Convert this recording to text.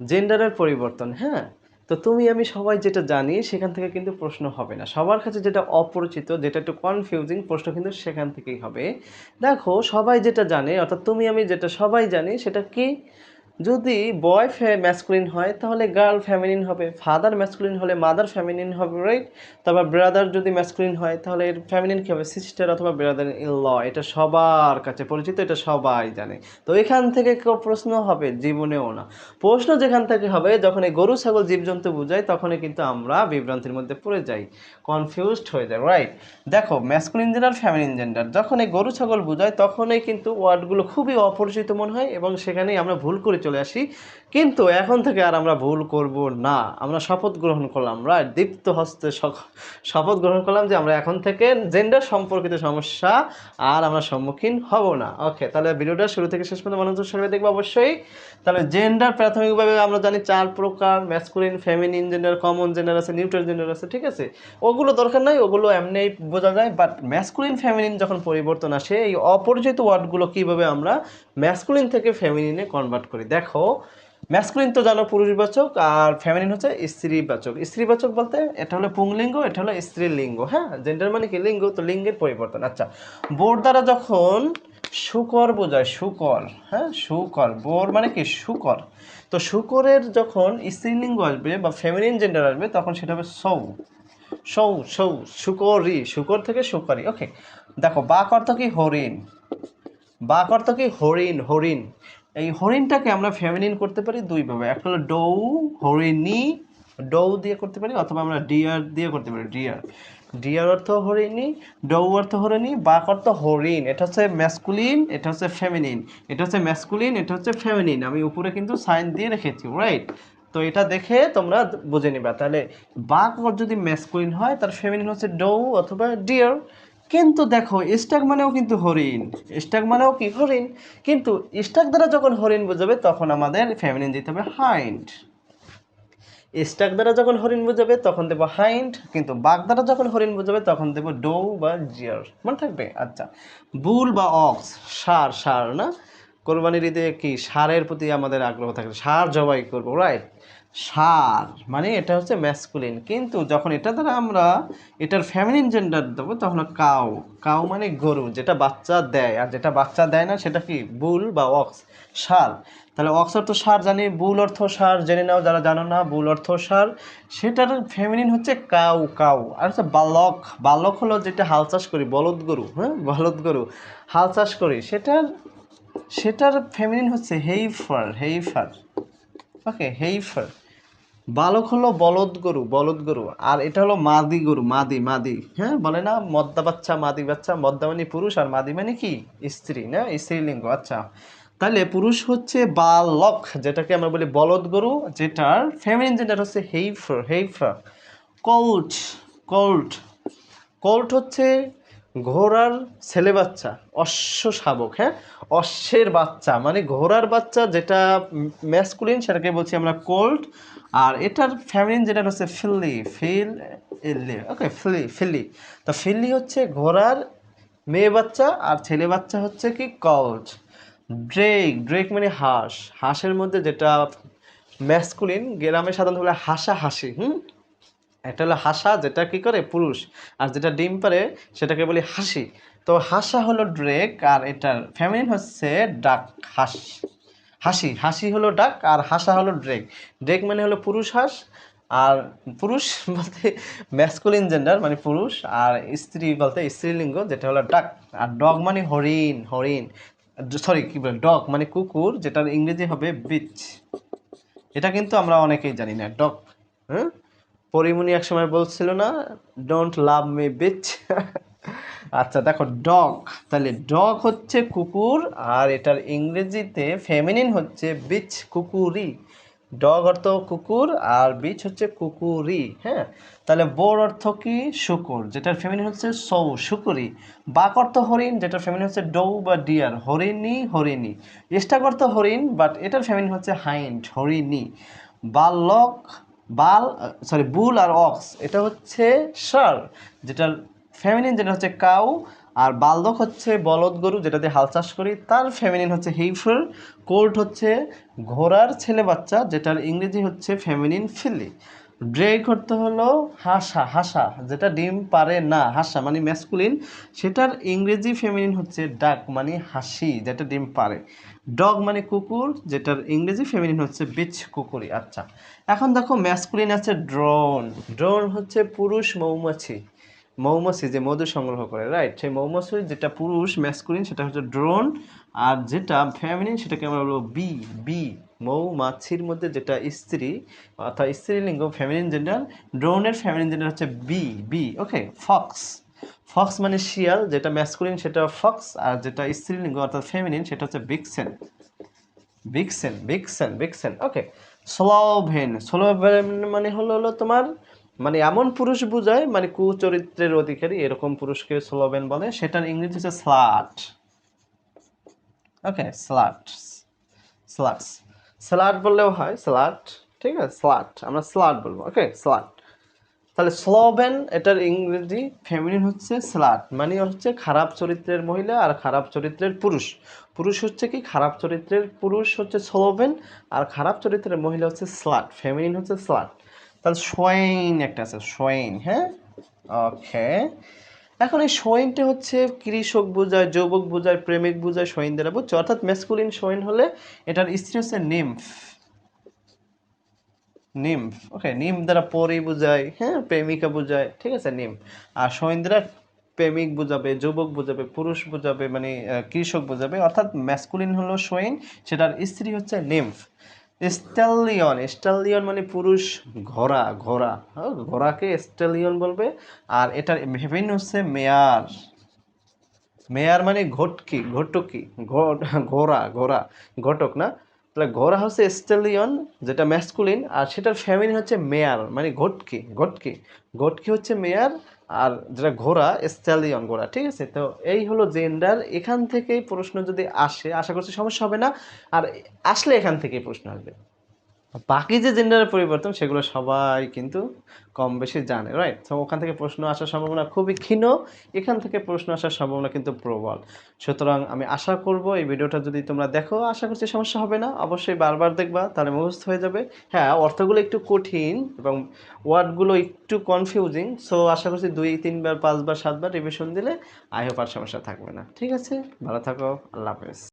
জেন্ডারের পরিবর্তন হ্যাঁ? তো তুমি, আমি সবাই যেটা জানি, সেখান থেকে কিন্তু প্রশ্ন হবে না। সবার কাছে যেটা অপরিচিত, যেটা একটু কনফিউজিং প্রশ্ন কিন্তু সেখান থেকেই হবে। দেখো, সবাই যেটা জানে, অর্থাৎ তুমি, আমি যেটা সবাই জানি, সেটা কি? যদি বয় ম্যাসকুলিন হয়, তাহলে গার্ল ফ্যামিলিন হবে। ফাদার ম্যাসকুলিন হলে মাদার ফ্যামিলিন হবে রাইট তারপর ব্রাদার যদি ম্যাসকুলিন হয়, তাহলে এর ফ্যামিলিন কী হবে? সিস্টার অথবা ব্রাদার ইন ল এটা সবার কাছে পরিচিত, এটা সবাই জানে। তো এখান থেকে কেউ প্রশ্ন হবে, জীবনেও না। প্রশ্ন যেখান থেকে হবে, যখন এই গরু, ছাগল, জীবজন্তু বোঝায়, তখনই কিন্তু আমরা বিভ্রান্তির মধ্যে পড়ে যাই কনফিউজড হয়ে যায় রাইট দেখো ম্যাসকুলিন জেন্ডার ফ্যামিলিন জেন্ডার যখন এই গরু, ছাগল বোঝায়, তখনই কিন্তু ওয়ার্ডগুলো খুবই অপরিচিত মনে হয় এবং সেখানেই আমরা ভুল করে চলে আসি। কিন্তু এখন থেকে আর আমরা ভুল করব না। আমরা শপথ গ্রহণ করলাম রাইট দীপ্ত হস্তে শপথ গ্রহণ করলাম যে আমরা এখন থেকে জেন্ডার সম্পর্কিত সমস্যা আর আমরা সম্মুখীন হব না। ওকে তাহলে ভিডিওটা শুরু থেকে শেষ পর্যন্ত মনোযোগ সহকারে দেখব অবশ্যই। তাহলে জেন্ডার প্রাথমিকভাবে আমরা জানি চার প্রকার masculine feminine gender common gender আছে নিউট্রাল জেন্ডার আছে, ঠিক আছে? ওগুলো দরকার নাই, ওগুলো এমনিই বোঝা যায়। বাট ম্যাসকুলিন ফেমিনিন যখন পরিবর্তন আসে, এই অপরিচিত ওয়ার্ডগুলো কীভাবে আমরা ম্যাসকুলিন থেকে ফেমিনিনে কনভার্ট করি? দেখো ম্যাসকুলিন তো জানো পুরুষবাচক আর ফেমিনিন হচ্ছে স্ত্রীবাচক স্ত্রীবাচক বলতে এটা হলো পুংলিঙ্গ, এটা হলো স্ত্রীলিঙ্গ হ্যাঁ? জেন্ডার মানে কি? লিঙ্গ, তো লিঙ্গের পরিবর্তন। আচ্ছা বোর দ্বারা যখন শুকর বোঝায়, শুকর হ্যাঁ? শুকর, বোর মানে কি? শুকর। তো শুকরের যখন স্ত্রীলিঙ্গ আসবে বা ফেমিনিন জেন্ডার আসবে, তখন সেটা হবে সৌ। সৌ সৌ, শুকরি, শুকর থেকে শুকরি ওকে দেখো, বাক অর্থ কি? হরিণ। বাক অর্থ কি? হরিণ হরিণ। এই হরিণটাকে আমরা ফেমিনিন করতে পারি দুইভাবে। একটা হলো ডৌ হরিণী, ডৌ দিয়ে করতে পারি অথবা আমরা ডিয়ার দিয়ে করতে পারি, ডিয়ার। ডিয়ার অর্থ হরিণী, ডৌ অর্থ হরিণী, বাক অর্থ হরিণ। এটা হচ্ছে ম্যাসকুলিন এটা হচ্ছে ফেমিনিন এটা হচ্ছে ম্যাসকুলিন এটা হচ্ছে ফেমিনিন আমি উপরে কিন্তু সাইন দিয়ে রেখেছি রাইট তো এটা দেখে তোমরা বুঝে নিবা। তাহলে বাক যদি ম্যাসকুলিন হয় তার ফেমিনিন হচ্ছে ডৌ অথবা ডিয়ার। কিন্তু দেখো, স্টাক মানেও কিন্তু হরিণ। স্টাক মানেও কি হরিণ? কিন্তু স্টাক দ্বারা যখন হরিণ বোঝাবে, তখন আমাদের ফেমিনিন দিতে হবে হাইন্ড স্টাক দ্বারা যখন হরিণ বোঝাবে, তখন দেবো হাইন্ড কিন্তু বাঘ দ্বারা যখন হরিণ বোঝাবে, তখন দেবো ডো বা জিয়ার মনে থাকবে? আচ্ছা। বুল বা অক্স সার সার না? কোরবানির ঈদে কি সারের প্রতি আমাদের আগ্রহ থাকে? সার জবাই করব রাইট সার মানে এটা হচ্ছে ম্যাসকুলিন কিন্তু যখন এটা দ্বারা আমরা, এটার ফ্যামিলিন জেন্ডার দেবো, তখন কাউ কাউ মানে গরু, যেটা বাচ্চা দেয়। আর যেটা বাচ্চা দেয় না, সেটা কি? বুল বা অক্স সার। তাহলে অক্স অর্থ সার জানি, বুল অর্থ সার জেনে নাও যারা জানো না, বুল অর্থ সার। সেটার ফেমিনিন হচ্ছে কাউ কাউ আর হচ্ছে বালক বালক হলো যেটা হাল চাষ করি, বলদ গরু হ্যাঁ? বলদ গরু, হাল চাষ করি। সেটার সেটার ফেমিনিন হচ্ছে হেইফার হেইফার ওকে হেইফার বালক হলো বলদ গরু বলদ গরু। আর এটা হলো মাদি গরু, মাদি মাদি। হ্যাঁ বলে না, মদ্দা বাচ্চা, মাদি বাচ্চা, মদ্দা মানে পুরুষ আর মাদি মানে কি? স্ত্রী, না? স্ত্রীলিঙ্গ আচ্ছা। তাহলে পুরুষ হচ্ছে বালক, যেটাকে আমরা বলি বলদ গরু, যেটার ফেমিনিন জেন্ডার হচ্ছে heifer heifer colt colt colt হচ্ছে ঘোড়ার ছেলে বাচ্চা, অশ্ব শাবক হ্যাঁ? অশ্বের বাচ্চা মানে ঘোড়ার বাচ্চা যেটা ম্যাসকুলিন সেটাকে বলছি আমরা কোল্ড আর এটার ফ্যামিলিন যেটা হচ্ছে filly fill okay filly filly তো ফিল্লি হচ্ছে ঘোড়ার মেয়ে বাচ্চা আর ছেলে বাচ্চা হচ্ছে কি কল্ট ড্রেক ড্রেক মানে হাঁস, হাঁসের মধ্যে যেটা ম্যাসকুলিন গ্রামে সাধারণত বলে হাসা হাসি হুম? একটা হলো হাসা, যেটা কি করে? পুরুষ। আর যেটা ডিম পারে, সেটাকে বলি হাসি। তো হাসা হলো ড্রেক, আর এটার ফ্যামিলিন হচ্ছে ডাক, হাস, হাসি। হাসি হলো ডাক, আর হাসা হলো ড্রেক। ড্রেক মানে হলো পুরুষ হাঁস, আর পুরুষ বলতে ম্যাসকুলিন জেন্ডার মানে পুরুষ, আর স্ত্রী বলতে স্ত্রীলিঙ্গ, যেটা হলো ডাক। আর ডগ মানে হরিণ হরিণ। সরি, কী বলে? ডগ মানে কুকুর, যেটার ইংরেজি হবে বিচ এটা কিন্তু আমরা অনেকেই জানি না, ডগ। হ্যাঁ? পরিমণি এক সময় বলছিল না ডোন্ট লাভ মি বিচ আচ্ছা দেখো ডগ তাহলে ডগ হচ্ছে কুকুর, আর এটার ইংরেজিতে ফেমিনিন হচ্ছে বিচ কুকুরি। ডগ অর্থ কুকুর, আর বিচ হচ্ছে কুকুরি হ্যাঁ? তাহলে বোর অর্থ কি? শুকুর, যেটার ফেমিনিন হচ্ছে সৌ, শুকুরি। বাক অর্থ হরিণ, যেটার ফেমিনিন হচ্ছে ডৌ বা ডিয়ার, হরিণী হরিণী। স্টাক অর্থ হরিণ বাট এটার ফেমিনিন হচ্ছে হাইন্ড, হরিণী। বালক বাল সরি বুল আর অক্স। এটা হচ্ছে সার যেটার ফেমিনিন যেটা হচ্ছে কাউ, আর বালদক হচ্ছে বলদ গরু যেটাতে হাল চাষ করি। তার ফেমিনিন হচ্ছে হেইফার কোল্ট হচ্ছে ঘোড়ার ছেলে বাচ্চা, যেটার ইংরেজি হচ্ছে ফেমিনিন ফিলি ড্রেক করতে হলো হাসা হাসা, যেটা ডিম পারে না, হাসা মানে ম্যাসকুলিন সেটার ইংরেজি ফেমিনিন হচ্ছে ডাক মানে হাসি, যেটা ডিম পারে। ডগ মানে কুকুর, যেটার ইংরেজি ফেমিনিন হচ্ছে বিচ কুকুরি আচ্ছা এখন দেখো ম্যাসকুলিন আছে ড্রোন ড্রোন হচ্ছে পুরুষ মৌমাছি। মৌমাছি যে মধু সংগ্রহ করে রাইট সেই মৌমাছি যেটা পুরুষ ম্যাসকুলিন সেটা হচ্ছে ড্রোন আর যেটা ফ্যামিলিন সেটাকে আমরা বলব বি বি মৌমাছির মধ্যে যেটা স্ত্রী, অর্থাৎ স্ত্রীলিঙ্গ ফ্যামিলিন জেন্ডার ড্রোনের ফ্যামিলিন জেন্ডার হচ্ছে B B okay fox fox মানে শিয়াল, যেটা ম্যাসকুলিন সেটা ফক্স, আর যেটা স্ত্রীলিঙ্গ অর্থাৎ ফেমিনিন সেটা হচ্ছে বিক্সেন বিক্সেন বিক্সেন বিক্সেন ওকে স্লোভেন স্লোভেন মানে হলো হলো তোমার মানে এমন পুরুষ বোঝায় মানে কুচরিত্রের অধিকারী, এরকম পুরুষকে স্লোভেন বলে, সেটার ইংরেজি হচ্ছে slut okay slut sluts slut বললেও হয় স্লাট ঠিক আছে স্লাট আমরা স্লাট বলব ওকে স্লাট তাহলে স্লোভেন, এটার ইংরেজি ফেমিনিন হচ্ছে স্লাট মানে হচ্ছে খারাপ চরিত্রের মহিলা আর খারাপ চরিত্রের পুরুষ। পুরুষ হচ্ছে কি? খারাপ চরিত্রের পুরুষ হচ্ছে স্লোভেন আর খারাপ চরিত্রের মহিলা হচ্ছে স্লাট ফেমিনিন হচ্ছে স্লাট তাহলে সোয়েন একটা আছে সোয়েন হ্যাঁ? ওকে এখন এই সোয়েনটা হচ্ছে কৃষক বোঝায়, যুবক বোঝায়, প্রেমিক বোঝায় সোয়েন দ্বারা বুঝছ অর্থাৎ মেসকুলিন সোয়েন হলে এটার স্ত্রী হচ্ছে নিম্ফ নিম্ফ। ওকে নিম দ্বারা পরি বোঝায় হ্যাঁ প্রেমিকা বোঝায় ঠিক আছে নিম আর সৈন্দ্রা প্রেমিক বোঝাবে যুবক বোঝাবে পুরুষ বোঝাবে মানে কৃষক বোঝাবে অর্থাৎ ম্যাসকুলিন হলো সোয়েন সেটার স্ত্রী হচ্ছে নিম্ফ। স্টালিয়ন স্টালিয়ন মানে পুরুষ ঘোড়া ঘোড়া হ্যাঁ, ঘোড়াকে স্টালিয়ন বলবে আর এটার ফেমিন হচ্ছে মেয়ার মেয়ার মানে ঘটকি ঘটকি ঘোড়া ঘোড়া ঘটক না? তাহলে ঘোড়া হচ্ছে স্টেলিয়ন যেটা ম্যাসকুলিন আর সেটার ফ্যামিলি হচ্ছে মেয়ার মানে ঘটকি ঘটকি। ঘটকি হচ্ছে মেয়ার আর যেটা ঘোড়া স্ট্যালিয়ন ঘোড়া, ঠিক আছে? তো এই হলো জেন্ডার এখান থেকেই প্রশ্ন যদি আসে, আশা করছি সমস্যা হবে না, আর আসলে এখান থেকেই প্রশ্ন আসবে। বাকি যে জেন্ডারের পরিবর্তন, সেগুলো সবাই কিন্তু কম বেশি জানে রাইট তো ওখান থেকে প্রশ্ন আসার সম্ভাবনা খুবই ক্ষীণ, এখান থেকে প্রশ্ন আসার সম্ভাবনা কিন্তু প্রবল। সুতরাং আমি আশা করব এই ভিডিওটা যদি তোমরা দেখো, আশা করছি সমস্যা হবে না। অবশ্যই বারবার দেখবা, তাহলে মুখস্থ হয়ে যাবে। হ্যাঁ অর্থগুলো একটু কঠিন এবং ওয়ার্ডগুলো একটু কনফিউজিং সো আশা করছি দুই, তিনবার, পাঁচবার, সাতবার রিভিশন দিলে আই হোপ আর সমস্যা থাকবে না। ঠিক আছে? ভালো থাকো, আল্লাহ হাফেজ।